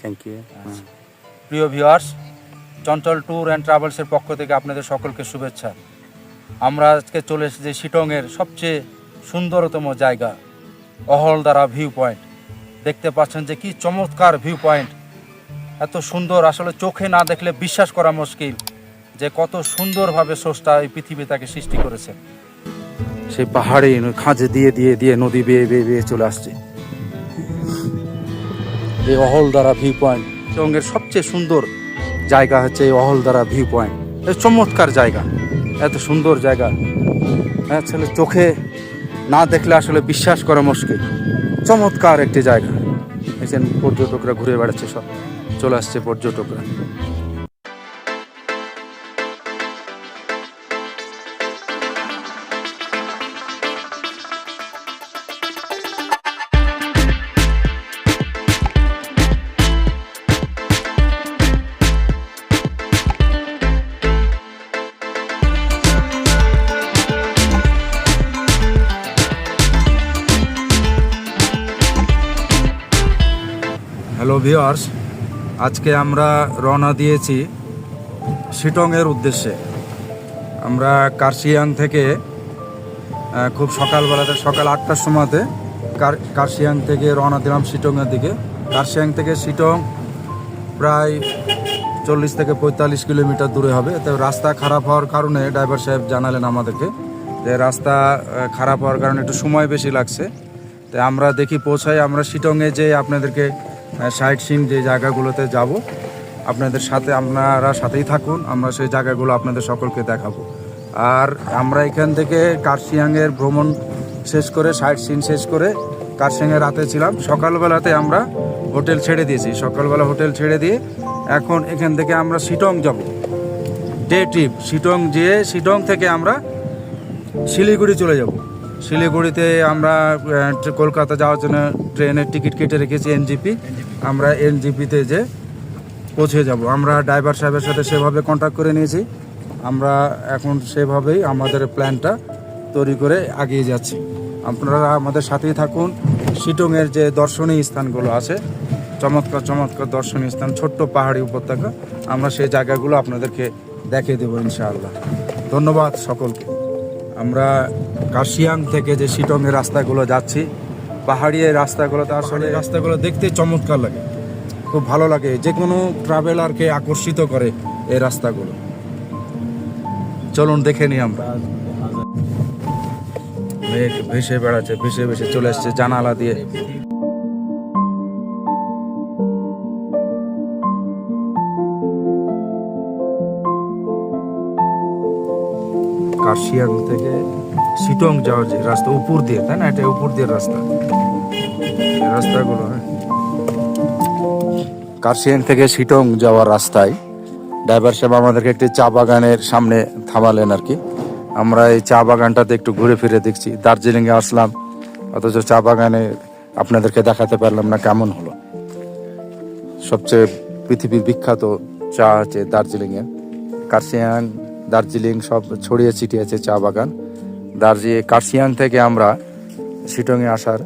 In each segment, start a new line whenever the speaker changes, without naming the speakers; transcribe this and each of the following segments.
Thank you
প্রিয় viewers Chanchal tour and ট্রাভেলসের পক্ষ থেকে আপনাদের সকলকে শুভেচ্ছা। আমরা আজকে চলে এসেছি শিটংয়ের সবচেয়ে সুন্দরতম জায়গা, অহলদারা ভিউ পয়েন্ট দেখতে পাচ্ছেন যে কি চমৎকার ভিউ পয়েন্ট এত সুন্দর, আসলে চোখে না দেখলে বিশ্বাস করা মুশকিল যে কত সুন্দরভাবে স্রষ্টা এই পৃথিবী তাকে সৃষ্টি করেছে। সেই পাহাড়ে, খাঁজে দিয়ে দিয়ে দিয়ে নদী বেয়ে বেয়ে বেয়ে চলে আসছে। এই অহলদারা ভিউ পয়েন্ট শিলংয়ের সবচেয়ে সুন্দর জায়গা হচ্ছে এই অহলদারা ভিউ পয়েন্ট এই চমৎকার জায়গা। এত সুন্দর জায়গা। হ্যাঁ ছেলে, চোখে না দেখলে আসলে বিশ্বাস করা মুশকিল। চমৎকার একটি জায়গা। এখানে পর্যটকরা ঘুরে বেড়াচ্ছে সব। চলে আসছে পর্যটকরা। ভিওয়ার্স আজকে আমরা রওনা দিয়েছি শিটংয়ের উদ্দেশ্যে। আমরা কার্শিয়াং থেকে খুব সকালবেলাতে, সকাল আটটার সময়তে কার- কার্শিয়াং থেকে রওনা দিলাম শিটংয়ের দিকে। কার্শিয়াং থেকে শিটং প্রায় চল্লিশ থেকে পঁয়তাল্লিশ কিলোমিটার দূরে হবে। তো রাস্তা খারাপ হওয়ার কারণে ড্রাইভার সাহেব জানালেন আমাদেরকে যে রাস্তা খারাপ হওয়ার কারণে একটু সময় বেশি লাগছে। তো আমরা দেখি পৌঁছাই, আমরা শিটংয়ে যে আপনাদেরকে সাইট সিন যে জায়গাগুলোতে যাব, আপনাদের সাথে আপনারা সাথেই থাকুন, আমরা সেই জায়গাগুলো আপনাদের সকলকে দেখাবো। আর আমরা এখান থেকে কার্শিয়াংয়ের ভ্রমণ শেষ করে, সাইট সিন শেষ করে কার্শিয়াংয়ে রাতে ছিলাম। সকালবেলাতে আমরা হোটেল ছেড়ে দিয়েছি। সকালবেলা হোটেল ছেড়ে দিয়ে এখন এখান থেকে আমরা শিটং যাব। ডে ট্রিপ, শিটং যেয়ে শিটং থেকে আমরা শিলিগুড়ি চলে যাব। শিলিগুড়িতে আমরা কলকাতা যাওয়ার জন্য ট্রেনের টিকিট কেটে রেখেছি এনজিপি আমরা এনজিপিতে যে পৌঁছে যাব। আমরা ড্রাইভার সাহেবের সাথে সেভাবে কন্ট্যাক্ট করে নিয়েছি। আমরা এখন সেভাবেই আমাদের প্ল্যানটা তৈরি করে এগিয়ে যাচ্ছি। আপনারা আমাদের সাথেই থাকুন। শিটংয়ের যে দর্শনীয় স্থানগুলো আছে, চমৎকার চমৎকার দর্শনীয় স্থান, ছোট্ট পাহাড়ি উপত্যকা, আমরা সেই জায়গাগুলো আপনাদেরকে দেখিয়ে দেবো ইনশাআল্লাহ। ধন্যবাদ সকলকে। আমরা কাশিয়াং থেকে যে শিটংয়ের রাস্তাগুলো যাচ্ছি পাহাড়ি এই তার আসলে রাস্তাগুলো দেখতে চমৎকার লাগে। খুব ভালো লাগে। যে কোনো ট্রাভেলারকে আকর্ষিত করে এই রাস্তাগুলো। চলুন দেখে নিই আমরা। মেঘ ভেসে বেড়াচ্ছে ভেসে ভেসে চলে আসছে জানালা দিয়ে। কার্শিয়াং থেকে শিটং যাওয়ার যে রাস্তা, উপর দিয়ে, তাই না? এটা উপর দিয়ে রাস্তা। রাস্তাগুলো হ্যাঁ। কার্শিয়াং থেকে শিটং যাওয়ার রাস্তায় ড্রাইভার সাহেব আমাদেরকে একটি চা বাগানের সামনে থামালেন আর কি। আমরা এই চা বাগানটাতে একটু ঘুরে ফিরে দেখছি। দার্জিলিংয়ে আসলাম, অথচ চা বাগানে আপনাদেরকে দেখাতে পারলাম না কেমন হলো। সবচেয়ে পৃথিবীর বিখ্যাত চা আছে দার্জিলিংয়ে। কার্শিয়াং দার্জিলিং সব ছড়িয়ে ছিটিয়ে আছে চা বাগান। দার্জিলিং কার্শিয়াং থেকে আমরা শিটংয়ে আসার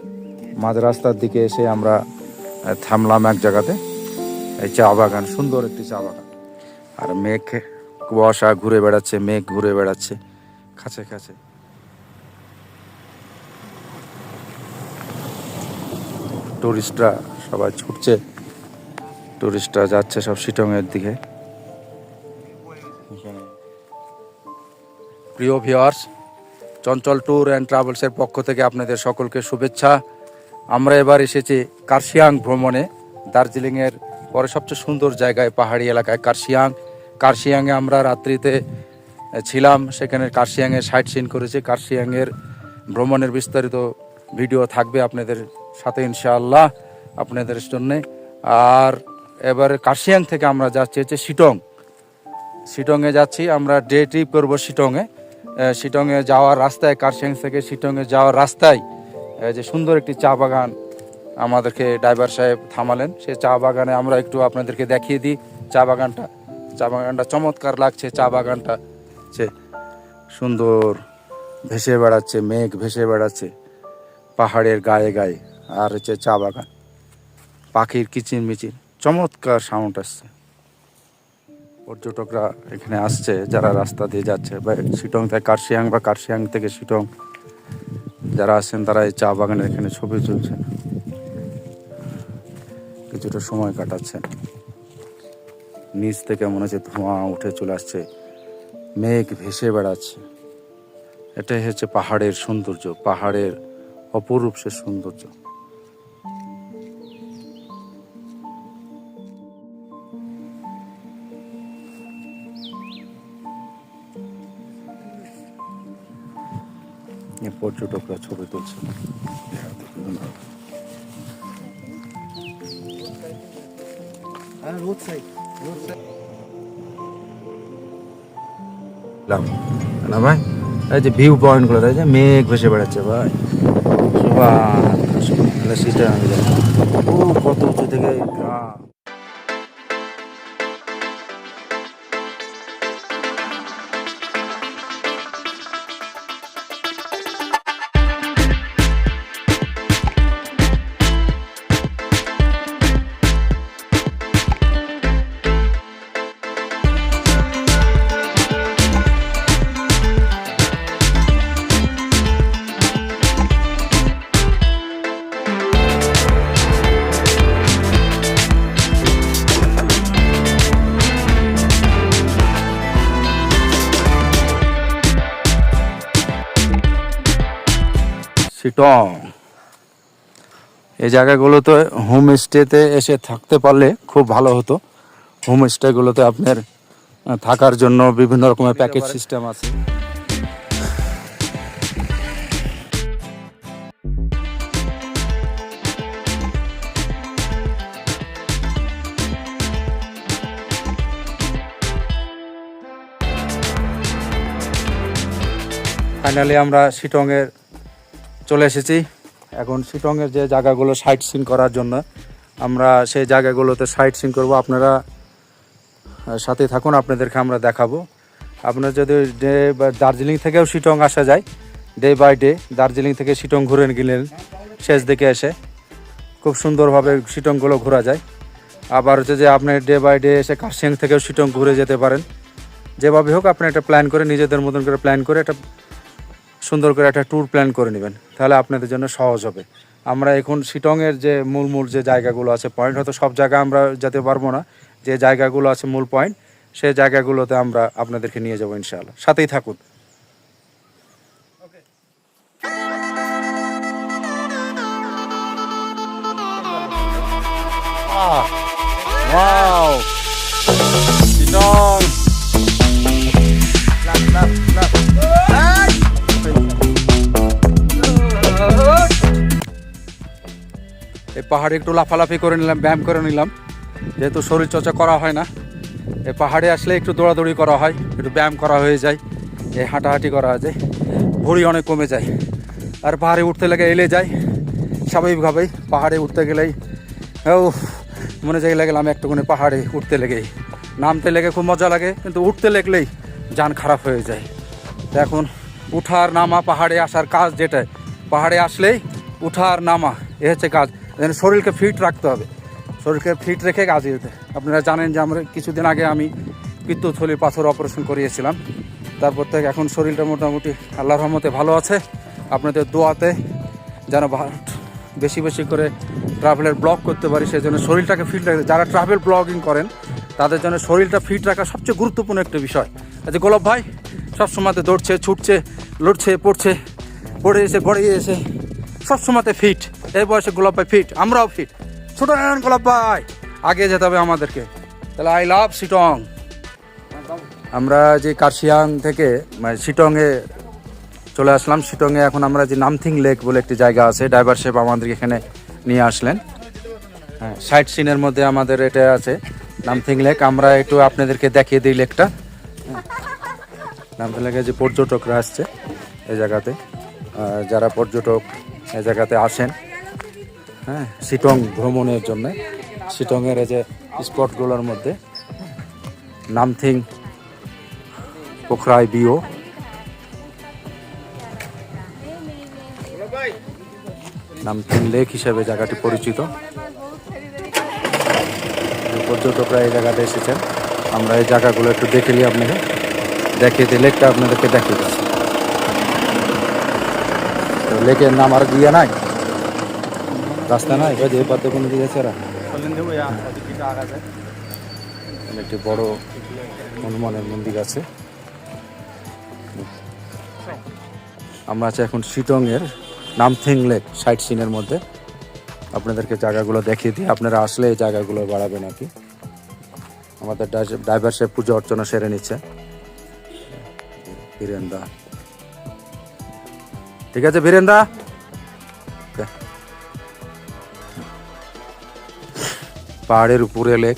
মাঝ রাস্তার দিকে এসে আমরা থামলাম এক জায়গাতে। এই চা বাগান, সুন্দর একটি চা বাগান। আর মেঘ কুয়াশা ঘুরে বেড়াচ্ছে, মেঘ ঘুরে বেড়াচ্ছে, কাছে কাছে। টুরিস্টরা সবাই ছুটছে, টুরিস্টরা যাচ্ছে সব শিটংয়ের দিকে। প্রিয় ভিওয়ার্স চঞ্চল ট্যুর অ্যান্ড ট্রাভেলসের পক্ষ থেকে আপনাদের সকলকে শুভেচ্ছা। আমরা এবার এসেছি কার্শিয়াং ভ্রমণে দার্জিলিংয়ের পরে সবচেয়ে সুন্দর জায়গায়, পাহাড়ি এলাকায় কার্শিয়াং। কার্শিয়াংয়ে আমরা রাত্রিতে ছিলাম, সেখানে কার্শিয়াংয়ে সাইট সিন করেছি। কার্শিয়াংয়ের ভ্রমণের বিস্তারিত ভিডিও থাকবে আপনাদের সাথে, ইনশাআল্লাহ, আপনাদের জন্যে। আর এবারে কার্শিয়াং থেকে আমরা যাচ্ছি হচ্ছে শিটং। শিটংয়ে যাচ্ছি, আমরা ডে ট্রিপ করব শিটংয়ে শিটংয়ে যাওয়ার রাস্তায়, কার্শিয়াং থেকে শিটংয়ে যাওয়ার রাস্তায় যে সুন্দর একটি চা বাগান আমাদেরকে ড্রাইভার সাহেব থামালেন। সে চা বাগানে আমরা একটু আপনাদেরকে দেখিয়ে দিই চা বাগানটা। চা বাগানটা চমৎকার লাগছে, চা বাগানটা। সে সুন্দর ভেসে বেড়াচ্ছে, মেঘ ভেসে বেড়াচ্ছে পাহাড়ের গায়ে গায়ে। আর হচ্ছে চা বাগান, পাখির কিচির মিচির চমৎকার সাউন্ড আসছে। পর্যটকরা এখানে আসছে, যারা রাস্তা দিয়ে যাচ্ছে, বা শিটং থেকে কার্শিয়াং বা কার্শিয়াং থেকে শিটং, যারা আছেন তারা এই চা বাগানের এখানে ছবি তুলছেন। কিছুটা সময় কাটাচ্ছেন। নিচ থেকে মনে হচ্ছে ধোঁয়া উঠে চলে আসছে, মেঘ ভেসে বেড়াচ্ছে। এটাই হচ্ছে পাহাড়ের সৌন্দর্য, পাহাড়ের অপরূপ সে সৌন্দর্য। পর্যটকরা ছবি তুলছে
road side. Road side.
লাভ না ভাই, এই যে ভিউ পয়েন্টগুলো এই যে মেঘ ভেসে বেড়াচ্ছে ভাই আমি যাই কত উঁচু থেকে শিটং এই জায়গাগুলোতে হোম স্টেতে এসে থাকতে পারলে খুব ভালো হতো। হোম স্টেগুলোতে আপনার থাকার জন্য বিভিন্ন রকমের প্যাকেজ সিস্টেম আছে। ফাইনালি আমরা শিটংয়ের চলে এসেছি। এখন শিটংয়ের যে জায়গাগুলো সাইট সিন করার জন্য, আমরা সেই জায়গাগুলোতে সাইট সিন করব। আপনারা সাথে থাকুন, আপনাদেরকে আমরা দেখাবো। আপনার যদি ডে বা দার্জিলিং থেকেও শিটং আসা যায় ডে বাই ডে দার্জিলিং থেকে শিটং ঘুরে গেলেন, শেষ দিকে এসে খুব সুন্দরভাবে শিটংগুলো ঘোরা যায়। আবার হচ্ছে যে আপনি ডে বাই ডে এসে কার্শিয়াং থেকেও শিটং ঘুরে যেতে পারেন। যেভাবে হোক, আপনি একটা প্ল্যান করে, নিজেদের মতন করে প্ল্যান করে একটা সুন্দর করে একটা ট্যুর প্ল্যান করে নেবেন। তাহলে আপনাদের জন্য সহজ হবে। আমরা এখন শিটংয়ের যে মূল মূল যে জায়গাগুলো আছে পয়েন্ট হয়তো সব জায়গা আমরা যেতে পারব না। যে জায়গাগুলো আছে মূল পয়েন্ট সেই জায়গাগুলোতে আমরা আপনাদেরকে নিয়ে যাব ইনশাআল্লাহ। সাথেই থাকুন। ওয়াও এই পাহাড়ে একটু লাফালাফি করে নিলাম, ব্যায়াম করে নিলাম। যেহেতু শরীর চর্চা করা হয় না, এই পাহাড়ে আসলে একটু দৌড়াদৌড়ি করা হয়, একটু ব্যায়াম করা হয়ে যায়, এই হাঁটাহাঁটি করা যায় ভুঁড়ি অনেক কমে যায়। আর পাহাড়ে উঠতে লেগে এলে যায়, স্বাভাবিকভাবেই পাহাড়ে উঠতে গেলেই ও মনে যাই লাগলাম একটুখানি পাহাড়ে উঠতে লেগেই নামতে লেগে খুব মজা লাগে, কিন্তু উঠতে লেগলেই যান খারাপ হয়ে যায়। তো এখন উঠার নামা, পাহাড়ে আসার কাজ যেটা পাহাড়ে আসলেই উঠার নামা, এ হচ্ছে কাজ। যেন শরীরকে ফিট রাখতে হবে। শরীরকে ফিট রেখে কাজ যেতে। আপনারা জানেন যে আমরা কিছুদিন আগে আমি পিত্তথলির পাথর অপারেশন করিয়েছিলাম। তারপর থেকে এখন শরীরটা মোটামুটি আল্লাহ রহমতে ভালো আছে। আপনাদের দোয়াতে যেন বেশি বেশি করে ট্রাভেলের ব্লগ করতে পারি সেই জন্য শরীরটাকে ফিট রাখতে যারা ট্রাভেল ব্লগিং করেন, তাদের জন্য শরীরটা ফিট রাখা সবচেয়ে গুরুত্বপূর্ণ একটা বিষয়। আচ্ছা গোলাপ ভাই, সবসময়তে দৌড়ছে, ছুটছে, লড়ছে, পড়ছে, পড়ে এসে গড়ে এসে সবসময়তে ফিট এই বয়সে গোলাপ ভাই ফিট, আমরাও ফিট। ছোট গোলাপ ভাই আগে যেতে হবে আমাদেরকে। তাহলে আই লাভ শিটং আমরা যে কার্শিয়াং থেকে মানে শিটংয়ে চলে আসলাম। শিটংয়ে এখন আমরা যে নামথিং লেক বলে একটি জায়গা আছে ড্রাইভার সাহেব আমাদেরকে এখানে নিয়ে আসলেন। হ্যাঁ সাইট সিনের মধ্যে আমাদের এটা আছে, নামথিং লেক। আমরা একটু আপনাদেরকে দেখিয়ে দিই লেকটা। নামথিং লেকে যে পর্যটকরা আসছে এই জায়গাতে যারা পর্যটক এই জায়গাতে আসেন হ্যাঁ শিটং ভ্রমণের জন্য। শিটংয়ের যে স্পটগুলোর মধ্যে, নামথিং, পোখরাই বিও। নামথিং লেক হিসেবে জায়গাটি পরিচিত। পর্যটকরা এই জায়গাতে এসেছেন। আমরা এই জায়গাগুলো একটু দেখে নিই আপনাকে। দেখিয়ে দিই, লেকটা আপনাদেরকে দেখিয়ে দিচ্ছি। লেকের নাম আর দিয়ে নাই? রাস্তা নাই যে এই পথে কোনো দিকে এখানে একটি বড় হনুমানের মন্দির আছে। আমরা আছি এখন শিটংয়ের নামথিং লেক সাইট সিনের মধ্যে। আপনাদেরকে জায়গাগুলো দেখিয়ে দিই আপনারা আসলে এই জায়গাগুলো বাড়াবেন আর কি। আমাদের ড্রাইভার সাহেব পুজো অর্চনা সেরে নিচ্ছে। বীরেন্দা। ঠিক আছে বীরেন্দা? পাহাড়ের উপরে লেক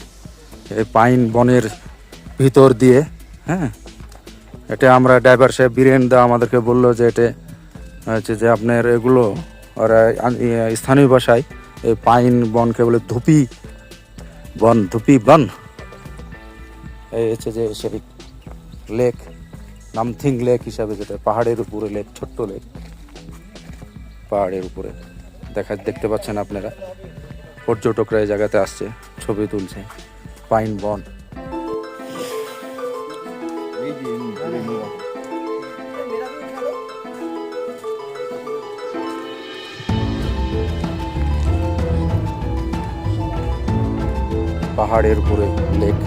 এই পাইন বনের ভিতর দিয়ে হ্যাঁ? এটা আমরা ড্রাইভার সাহেব বীরেন দা আমাদেরকে বলল যে এটা হচ্ছে যে আপনার এগুলো ওরা ইয়ে, স্থানীয় ভাষায় এই পাইন বনকে বলে ধুপি বন ধুপি বন। এই হচ্ছে যে সেই লেক নামথিং লেক হিসাবে যেটা পাহাড়ের উপরে লেক ছোট্ট লেক। পাহাড়ের উপরে। দেখা দেখতে পাচ্ছেন আপনারা। পর্যটকরা এই জায়গাতে আসছে। ছবি তুলছে। পাইন বন। পাহাড়ের উপরে লেক।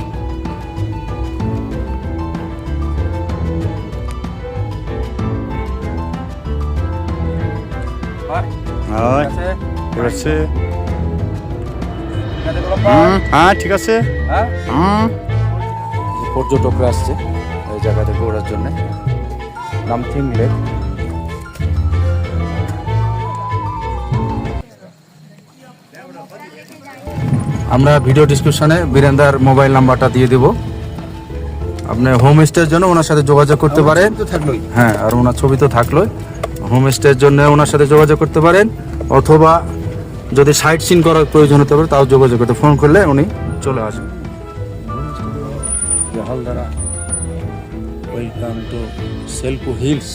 হয় হুম, হ্যাঁ ঠিক আছে।
পর্যটকরা আসছে এই জায়গাতে ঘোরার জন্য। নামথিং লেক। আমরা ভিডিও ডিসক্রিপশনে বীরেন্দার মোবাইল নাম্বারটা দিয়ে দেব। আপনি হোম স্টের জন্য ওনার সাথে যোগাযোগ করতে পারেন। হ্যাঁ আর ওনার ছবি তো থাকলোই। হোম স্টের জন্য ওনার সাথে যোগাযোগ করতে পারেন। অথবা যদি সাইট সিন করার প্রয়োজন হতে পারে তাও যোগাযোগ করতে ফোন করলে উনি চলে আসবেন ওয়েলকাম টু হিলস।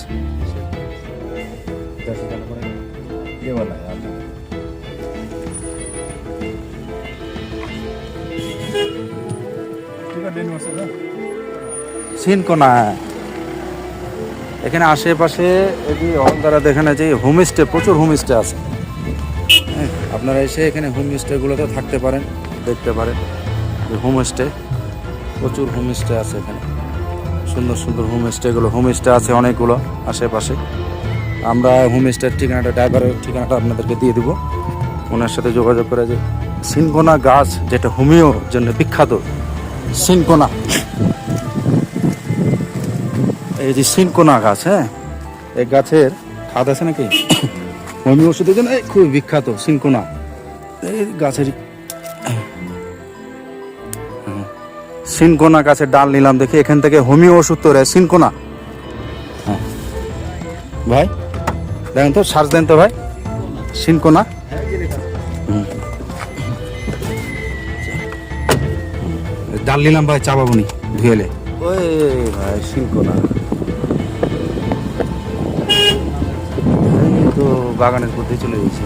সিনকোনা এখানে আশেপাশে হলদারা দেখেন যে হোমস্টে প্রচুর হোমস্টে আছে। হ্যাঁ, আপনারা এসে এখানে হোমস্টেগুলোতে থাকতে পারেন। দেখতে পারেন হোমস্টে প্রচুর হোমস্টে আছে এখানে। সুন্দর সুন্দর হোমস্টেগুলো হোমস্টে আছে অনেকগুলো আশেপাশে। আমরা হোমস্টের ঠিকানাটা ড্রাইভারের ঠিকানাটা আপনাদেরকে দিয়ে দিব। ওনার সাথে যোগাযোগ করে যে সিনকোনা গাছ, যেটা হোমিওর জন্য বিখ্যাত, সিনকোনা। এই যে সিনকোনা গাছ হ্যাঁ? এই গাছের খাদ আছে নাকি? হোমিও ওষুধের জন্য, এই খুব বিখ্যাত, সিনকোনা। গাছের সিনকোনা গাছের ডাল নিলাম দেখি, এখান থেকে হোমিও ওষুধ তৈরি হয়, সিনকোনা। হ্যাঁ। ভাই, দেখেন তো, সার্চ দেন তো ভাই। সিনকোনা। ডাল নিলাম ভাই, চা বাবুনি ধুয়েলে ওই ভাই, সিনকোনা। বাগানের মধ্যে চলে গেছি।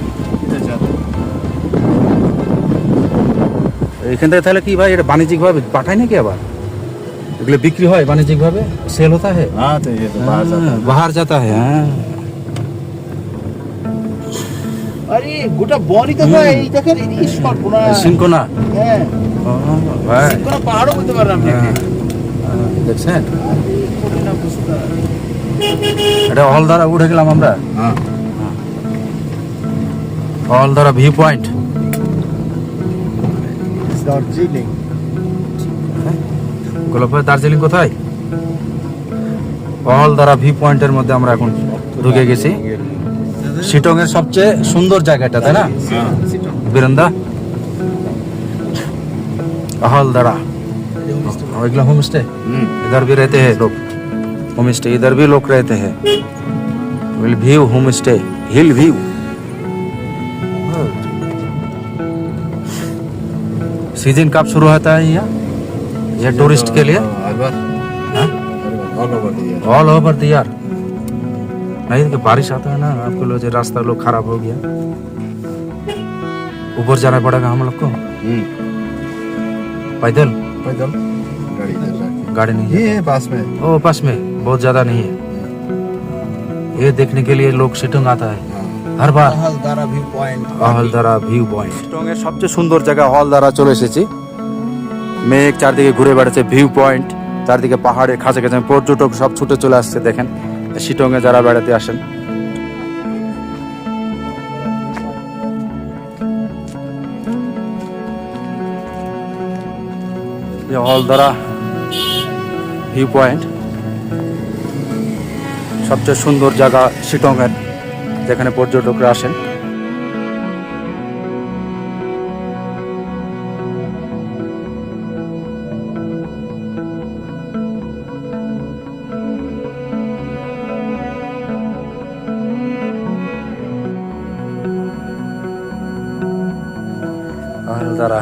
এখান থেকে তাহলে কি ভাই এটা বাণিজ্যিকভাবে পাঠায় নাকি আবার? এগুলো বিক্রি হয় বাণিজ্যিকভাবে? সেল হতা হ্যাঁ বাহার যাতা। হ্যাঁ
আরে গোটা বনই তো হ্যাঁ। বলতে পারেন আপনি।
হ্যাঁ। হ্যাঁ, দেখছেন? এটা হলদারা উঠে গেলাম আমরা।
हाँ
হলদারা ভিউ পয়েন্ট
দার্জিলিং
গোলাপ ভাই দার্জিলিং কোথায় হলদারা ভিউ পয়েন্টের মধ্যে আমরা এখন ঢুকে গেছি শিটং এর সবচেয়ে সুন্দর জায়গাটা তাই না বীরেন্দা हॉलदरा अगला होम स्टे इधर भी रहते हैं लोग होम स्टे इधर भी लोग रहते हैं will view home stay hill view season कब शुरू होता है यहाँ ये टूरिस्ट के लिए हाँ?
ऑल ओवर दिया
ऑल ओवर द ईयर नहीं कि बारिश आता है ना आपके लोग जो रास्ता लोग खराब हो गया ऊपर जाना पड़ेगा हम लोग को पैदल
पैदल गाड़ी इधर जाके
गाड़ी नहीं
ये है पास में
ओ पास में बहुत ज्यादा नहीं है ये देखने के लिए लोग सिटोंग आता है
Harbour. View point
Ahaldara view point টঙ্গের সবচেয়ে সুন্দর জায়গা হলদারা চলে এসেছি। মেঘ চারদিকে ঘুরে বেড়াচ্ছে ভিউ পয়েন্ট চারদিকে পাহাড়ে খাঁচা খাঁচা পর্যটক সব ছুটে চলে আসছে দেখেন। শিটংয়ে যারা বেড়াতে আসেন। হলদারা ভিউ পয়েন্ট সবচেয়ে সুন্দর জায়গা শিটংয়ের যেখানে পর্যটকরা আসেন। আর তারা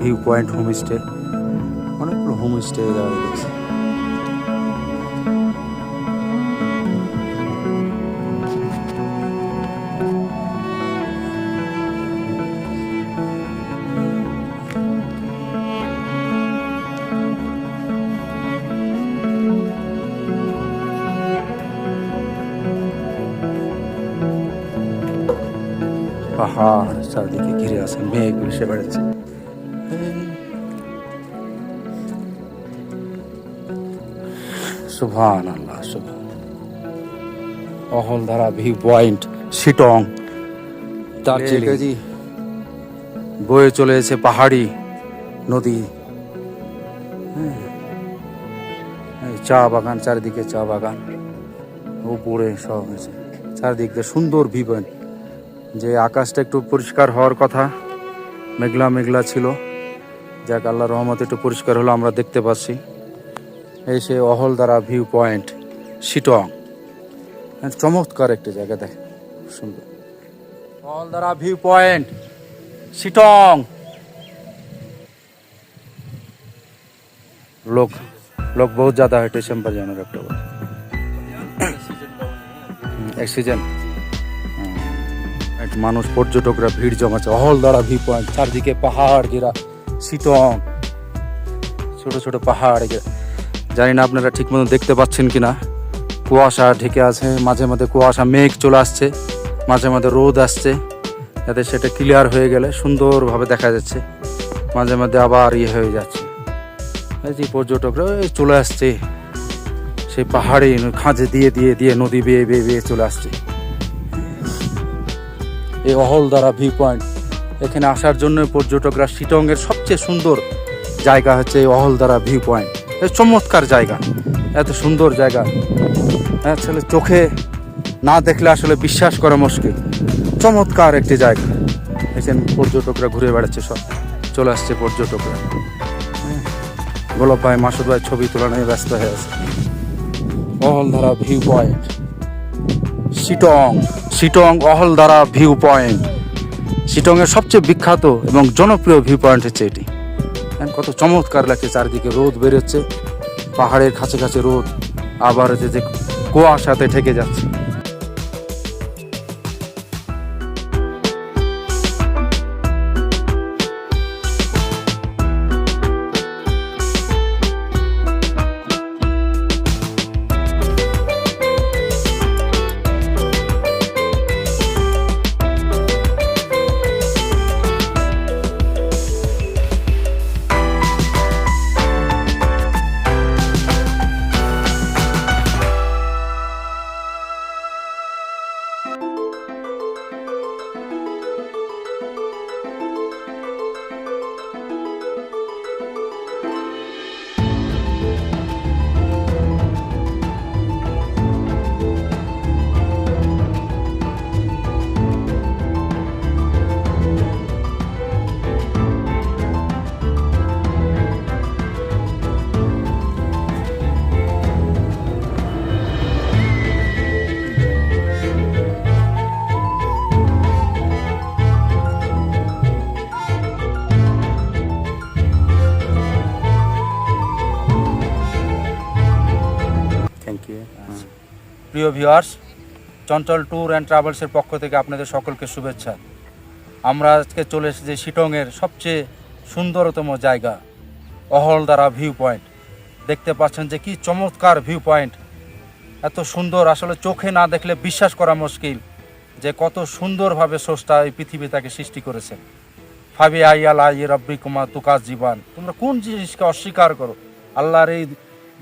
ভিউ পয়েন্ট হোমস্টে অনেকগুলো হোমস্টে দেখছি ঘিরে আছে মেঘ ভেসে বেড়াচ্ছে। সুভান আল্লাহ সুভান অহলধারা ভিউ পয়েন্ট শিটং। দার্জিলিং। বয়ে পাহাড়ি নদী। হ্যাঁ। চা বাগান চারিদিকে চা বাগান। উপরে সব আছে চারদিক দিয়ে সুন্দর ভিউ পয়েন্ট যে আকাশটা একটু পরিষ্কার হওয়ার কথা মেঘলা মেঘলা ছিল যাক আল্লাহ রহমত একটু পরিষ্কার হলো আমরা দেখতে পাচ্ছি এই সে অহলদারা ভিউ পয়েন্ট শিটং হ্যাঁ, চমৎকার একটা জায়গা দেখ খুব সুন্দর অহলদারা ভিউ পয়েন্ট শিটং लोग लोग बहुत ज़्यादा है स्टेशन पर जाने अक्टूबर অক্সিজেন এক মানুষ, পর্যটকরা ভিড় জমাচ্ছে। অহলদারা ভিউ পয়েন্ট চারদিকে পাহাড় ঘেরা সিটং ছোট ছোট পাহাড় ঘেরা। জানি না আপনারা ঠিক মতো দেখতে পাচ্ছেন কি না কুয়াশা ঢেকে আছে, মাঝে মাঝে কুয়াশা মেঘ চলে আসছে, মাঝে মাঝে রোদ আসছে, যাতে সেটা ক্লিয়ার হয়ে গেলে সুন্দরভাবে দেখা যাচ্ছে। মাঝে মাঝে আবার ইয়ে হয়ে যাচ্ছে। যে পর্যটকরা চলে আসছে, সেই পাহাড়ে, খাঁজে দিয়ে দিয়ে দিয়ে, নদী বেয়ে বেয়ে বেয়ে চলে আসছে। এই অহলদারা ভিউ পয়েন্ট এখানে আসার জন্য পর্যটকরা শিটংয়ের সবচেয়ে সুন্দর জায়গা হচ্ছে এই অহলদারা ভিউ পয়েন্ট চমৎকার জায়গা। এত সুন্দর জায়গা। আসলে চোখে না দেখলে আসলে বিশ্বাস করা মুশকিল। চমৎকার একটি জায়গা। এখানে পর্যটকরা ঘুরে বেড়াচ্ছে সব। চলে আসছে পর্যটকরা। গোলাপ ভাই, মাসুদ ভাই ছবি তোলা নিয়ে ব্যস্ত হয়ে আছে। অহলধারা ভিউ পয়েন্ট শিটং শিটং দ্বারা ভিউ পয়েন্ট। শিটংয়ের সবচেয়ে বিখ্যাত এবং জনপ্রিয় ভিউ পয়েন্ট হচ্ছে এটি। কত চমৎকার লাগছে চারিদিকে রোদ বেরোচ্ছে, পাহাড়ের কাছে কাছে রোদ, আবার যে কুয়াশাতে ঠেকে যাচ্ছে। প্রিয় ভিউয়ার্স চঞ্চল ট্যুর অ্যান্ড ট্রাভেলসের পক্ষ থেকে আপনাদের সকলকে শুভেচ্ছা। আমরা আজকে চলে এসেছি শিটংয়ের সবচেয়ে সুন্দরতম জায়গা, অহলদারা ভিউ পয়েন্ট দেখতে পাচ্ছেন যে কি চমৎকার ভিউ পয়েন্ট এত সুন্দর, আসলে চোখে না দেখলে বিশ্বাস করা মুশকিল যে কত সুন্দরভাবে স্রষ্টা এই পৃথিবী তাকে সৃষ্টি করেছেন। ফাবি আই রব্বি কুমা তুকাস জীবান। তোমরা কোন জিনিসকে অস্বীকার করো? আল্লাহর এই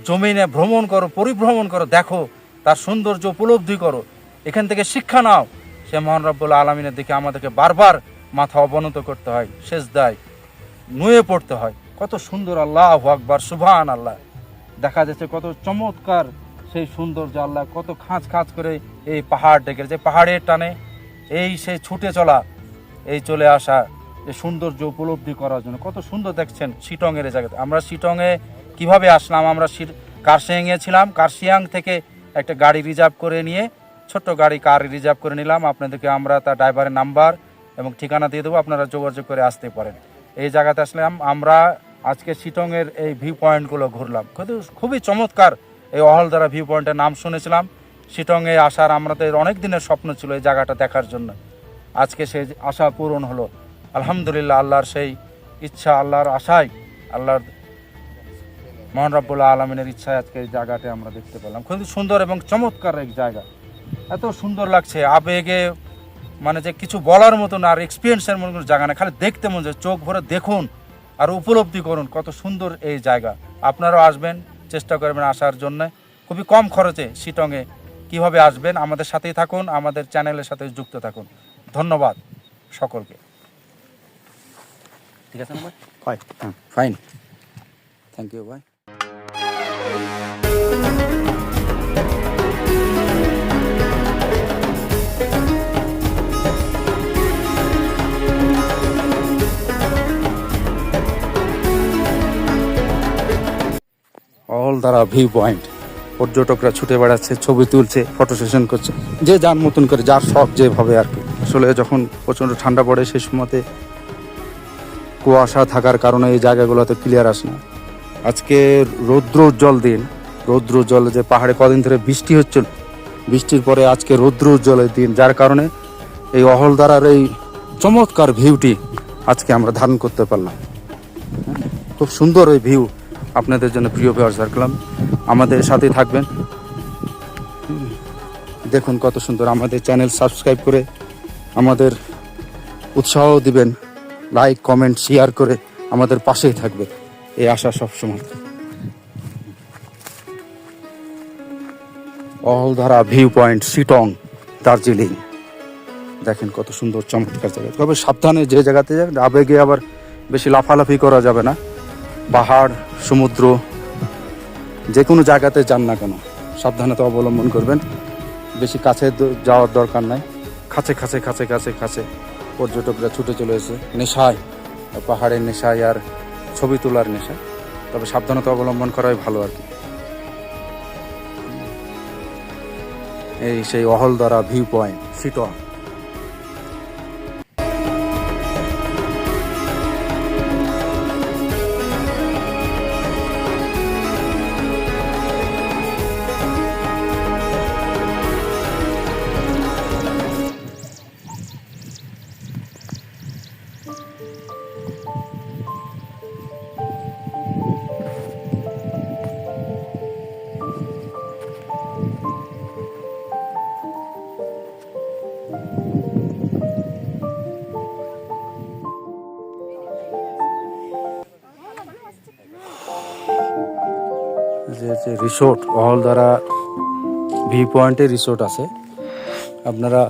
জমিনে ভ্রমণ করো, পরিভ্রমণ করো, দেখো তার সৌন্দর্য উপলব্ধি করো। এখান থেকে শিক্ষা নাও। সে মহান রব্বুল আলমিনের দিকে আমাদেরকে বারবার মাথা অবনত করতে হয় শেষ দায় নুয়ে পড়তে হয়। কত সুন্দর আল্লাহ আকবার সুভান আল্লাহ দেখা যাচ্ছে কত চমৎকার সেই সৌন্দর্য আল্লাহ কত খাঁচ খাঁচ করে এই পাহাড় ডেকে যে পাহাড়ের টানে এই সেই ছুটে চলা, এই চলে আসা, এই সৌন্দর্য উপলব্ধি করার জন্য। কত সুন্দর দেখছেন শিটংয়ের জায়গাতে। আমরা শিটংয়ে কীভাবে আসলাম? আমরা কার্শিয়াংয়ে ছিলাম? কার্শিয়াং থেকে একটা গাড়ি রিজার্ভ করে নিয়ে, ছোট্ট গাড়ি কার রিজার্ভ করে নিলাম। আপনাদেরকে আমরা তার ড্রাইভারের নাম্বার এবং ঠিকানা দিয়ে দেবো, আপনারা যোগাযোগ করে আসতে পারেন। এই জায়গাতে আসলাম, আমরা আজকে শিটংয়ের এই ভিউ পয়েন্টগুলো ঘুরলাম। খুবই খুবই চমৎকার এই অহলদারা ভিউ পয়েন্টের নাম শুনেছিলাম। শিটংয়ে আসার আমাদের অনেক দিনের স্বপ্ন ছিল এই জায়গাটা দেখার জন্য। আজকে সেই আশা পূরণ হলো। আলহামদুলিল্লাহ, আল্লাহর সেই ইচ্ছা, আল্লাহর আশায়, আল্লাহর মহান রব্বুল্লাহ আলমিনের ইচ্ছায় আজকে এই জায়গাটা আমরা দেখতে পেলাম। খুবই সুন্দর এবং চমৎকার এক জায়গা। এত সুন্দর লাগছে আবেগে মানে যে কিছু বলার মতো না আর এক্সপিরিয়েন্সের মতো কোনো জায়গা না খালি দেখতে মন যায় চোখ ভরে দেখুন আর উপলব্ধি করুন কত সুন্দর এই জায়গা। আপনারাও আসবেন চেষ্টা করবেন আসার জন্য। খুবই কম খরচে শিটংয়ে কীভাবে আসবেন আমাদের সাথেই থাকুন আমাদের চ্যানেলের সাথে যুক্ত থাকুন। ধন্যবাদ সকলকে। ঠিক আছে ভাই ফাইন থ্যাংক ইউ ভাই অহলদারা ভিউ পয়েন্ট পর্যটকরা ছুটে বেড়াচ্ছে, ছবি তুলছে ফটো সেশন করছে। যে যার মতন করে, যার শখ যেভাবে আর কি। আসলে যখন প্রচণ্ড ঠান্ডা পড়ে সেই সময়তে কুয়াশা থাকার কারণে এই জায়গাগুলোতে ক্লিয়ার আসে না। আজকে রৌদ্র উজ্জ্বল দিন। রৌদ্র উজ্জ্বল যে পাহাড়ে কদিন ধরে বৃষ্টি হচ্ছিল, বৃষ্টির পরে আজকে রৌদ্র উজ্জ্বলের দিন, যার কারণে এই অহলদারার এই চমৎকার ভিউটি আজকে আমরা ধারণ করতে পারলাম। খুব সুন্দর ওই ভিউ আপনাদের জন্য প্রিয় ভিউয়ার্স রাখলাম আমাদের সাথে থাকবেন। দেখুন কত সুন্দর আমাদের চ্যানেল সাবস্ক্রাইব করে আমাদের উৎসাহ দিবেন। লাইক, কমেন্ট, শেয়ার করে আমাদের পাশেই থাকবে। এই আশা সবসময়। অহলধারা ভিউ পয়েন্ট সিটং দার্জিলিং দেখেন কত সুন্দর চমৎকার জায়গা। তবে সাবধানে যে জায়গাতে যাবেন আবেগে আবার বেশি লাফালাফি করা যাবে না। পাহাড়, সমুদ্র যে কোনো জায়গাতে যান না কেন, সাবধানতা অবলম্বন করবেন। বেশি কাছে যাওয়ার দরকার নাই। কাছে কাছে কাছে কাছে কাছে পর্যটকরা ছুটে চলে এসে নেশায়, পাহাড়ের নেশায় আর ছবি তোলার নেশায়। তবে সাবধানতা অবলম্বন করাই ভালো আর কি। এই সেই অহলদারা ভিউ পয়েন্ট সিটং যে রিসোর্ট অহলদারা ভি পয়েন্টে রিসোর্ট আছে। আপনারা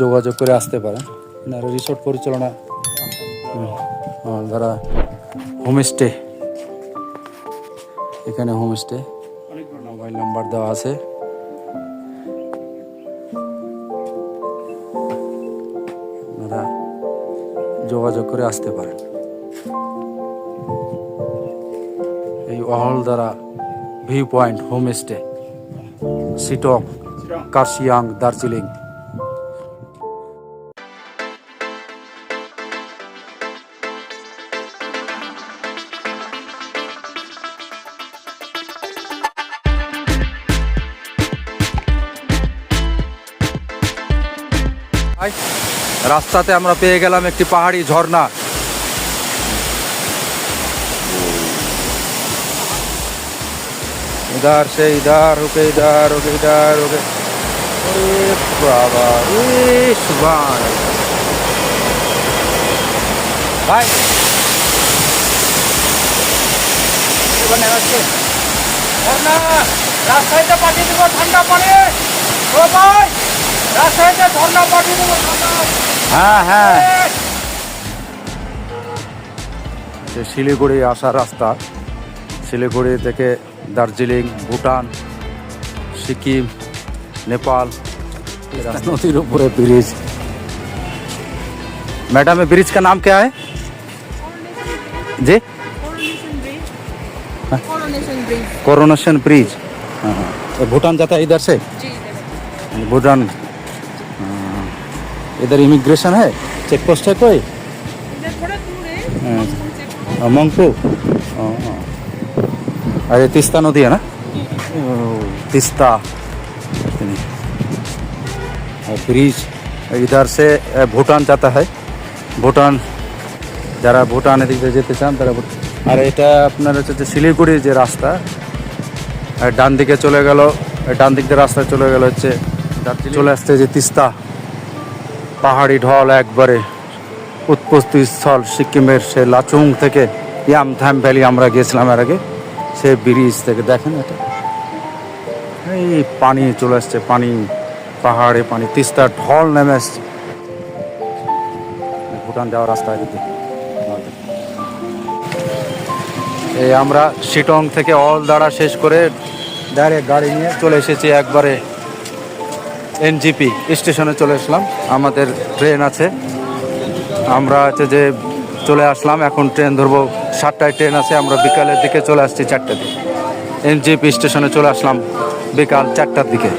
যোগাযোগ করে আসতে পারেন। আপনারা রিসোর্ট পরিচালনা অহলদারা হোমস্টে এখানে হোমস্টে মোবাইল নাম্বার দেওয়া আছে। আপনারা যোগাযোগ করে আসতে পারেন। এই Ahaldara view point homestay Sittong Kurseong Darjeeling রাস্তাতে আমরা পেয়ে গেলাম একটি পাহাড়ি ঝর্ণা। इधर से इधर रुके इधर रुके इधर रुके अरे बाबा ए सुभान अल्लाह। भाई এবার নেমেছে
ঝর্ণা রাজশাহীতে পাঠিয়ে দেবো ঠান্ডা পানি ও ভাই রাজশাহীতে ঝর্ণা পাঠিয়ে দেবো ঠান্ডা
হ্যাঁ হ্যাঁ যে শিলিগুড়ি আসার রাস্তা শিলিগুড়ি থেকে দার্জিলিং ভুটান সিকিম নেপাল নদীর উপরে ब्रिज मैडम ये ब्रिज का नाम क्या है जी
कोरोनेशन ब्रिज
कोरोनेशन ब्रिज हाँ हाँ ये भूटान जाता है इधर से
जी
भूटान हाँ, इधर इमिग्रेशन है चेक पोस्ट है कोई
इधर थोड़ा दूर है
हाँ।
हमसे
हाँ, मंगपू हाँ, हाँ। और ये तिस्ता नदी है ना ओ, तिस्ता इतनी। और ब्रिज इधर से अ, भूटान जाता है ভুটান যারা ভুটান এদিকে যেতে চান তারা ভুট- আর এটা আপনার হচ্ছে যে শিলিগুড়ির যে রাস্তা আর ডান দিকে চলে গেল আর ডান দিক দিয়ে রাস্তা চলে গেল হচ্ছে দার্জিলিং চলে আসছে যে তিস্তা পাহাড়ি ঢল একবারে উৎপত্তি স্থল সিকিমের সে লাচুং থেকে ইয়ামথাম ভ্যালি আমরা গিয়েছিলাম এর আগে সে ব্রিজ থেকে, দেখেন এটা? এই পানি চলে আসছে, পানি, পাহাড়ে পানি তিস্তার ঢল নেমে আসছে। ভুটান যাওয়ার রাস্তা এদিকে। এই আমরা শিটং থেকে অল দাঁড়া শেষ করে ডাইরেক্ট গাড়ি নিয়ে চলে এসেছি একবারে এনজিপি স্টেশনে চলে আসলাম। আমাদের ট্রেন আছে। আমরা হচ্ছে যে চলে আসলাম, এখন ট্রেন ধরবো সাতটায় ট্রেন আছে, আমরা বিকালের দিকে চলে আসছি চারটার দিকে। এনজিপি স্টেশনে চলে আসলাম বিকাল চারটার দিকে।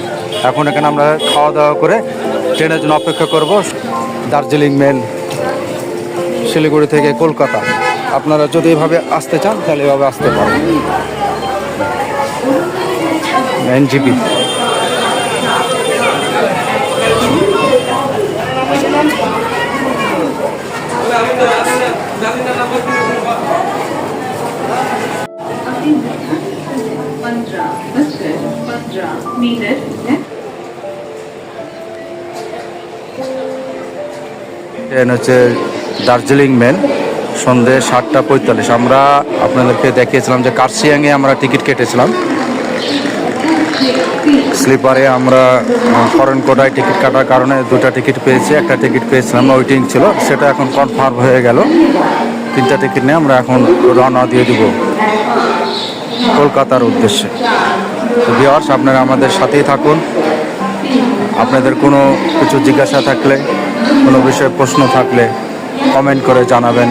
এখন এখানে আমরা খাওয়া দাওয়া করে ট্রেনের জন্য অপেক্ষা করব দার্জিলিং মেল শিলিগুড়ি থেকে কলকাতা। আপনারা যদি এভাবে আসতে চান, তাহলে এভাবে আসতে পারেন। এনজিপি। ট্রেন হচ্ছে দার্জিলিং মেল সন্ধে সাতটা পঁয়তাল্লিশ। আমরা আপনাদেরকে দেখিয়েছিলাম যে কার্সিয়াংয়ে আমরা টিকিট কেটেছিলাম। স্লিপারে আমরা ফরেন কোটায় টিকিট কাটার কারণে দুটা টিকিট পেয়েছি, একটা টিকিট পেয়েছিলাম ওয়েটিং ছিল। সেটা এখন কনফার্ম হয়ে গেল। তিনটা টিকিট নিয়ে আমরা এখন রওনা দিয়ে দিব কলকাতার উদ্দেশ্যে। তো আপনারা আমাদের সাথেই থাকুন। আপনাদের কোনো কিছু জিজ্ঞাসা থাকলে কোনো বিষয়ে প্রশ্ন থাকলে কমেন্ট করে জানাবেন।